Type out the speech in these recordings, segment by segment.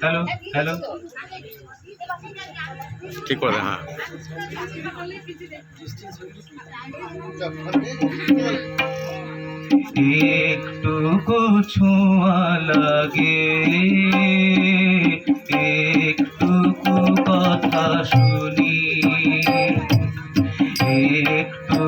Hello hello ঠিক করে হ্যাঁ? একটু ছোঁয়া লাগে। একটু কথা শুনি। একটু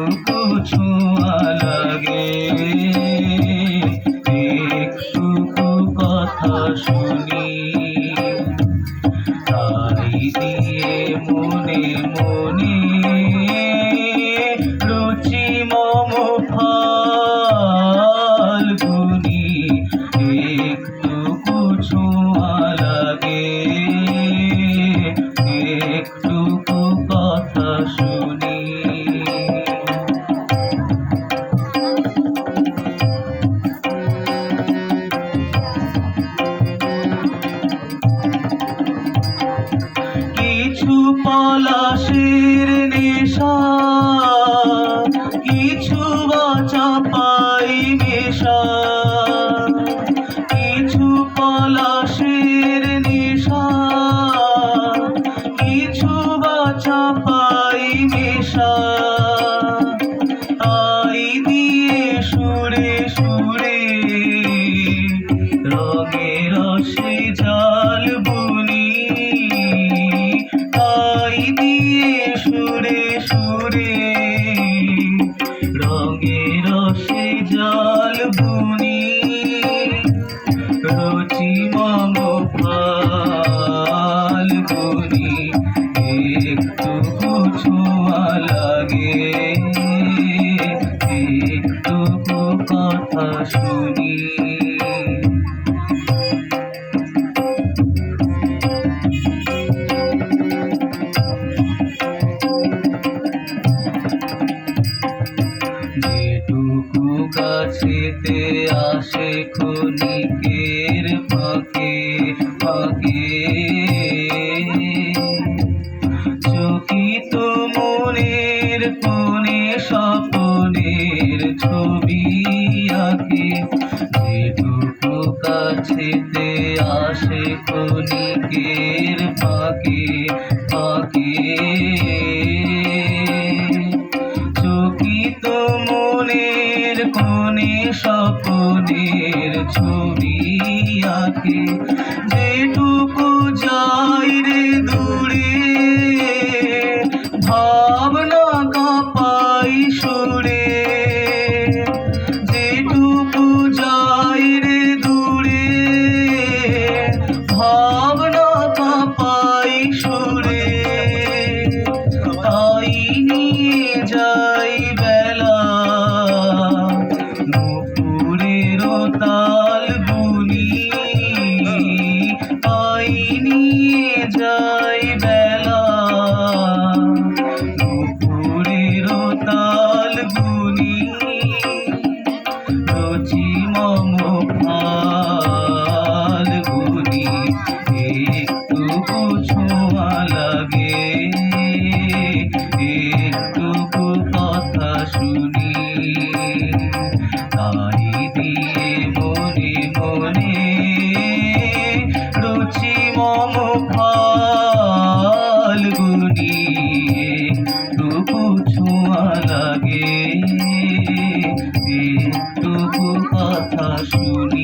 পলাশের নেশা কিছু বাচা পাই মেশা কিছু পলাশের নেশা কিছু বাচা পাই মেশা আই দিয়ে সুরে সুরে রঙে রসে জাল কথা শুনি যেটুকু কাছেতে আসে ক্ষণিকের ফাঁকে ফাঁকে। চকিত মনের কোণে স্বপনের ছবি আঁকে যেটুকু কাছেতে আসে কণিকের পাকে পাকে চকিত মনের কোণে স্বপনের ছবি আঁকে। কাপাই কথা শুনি।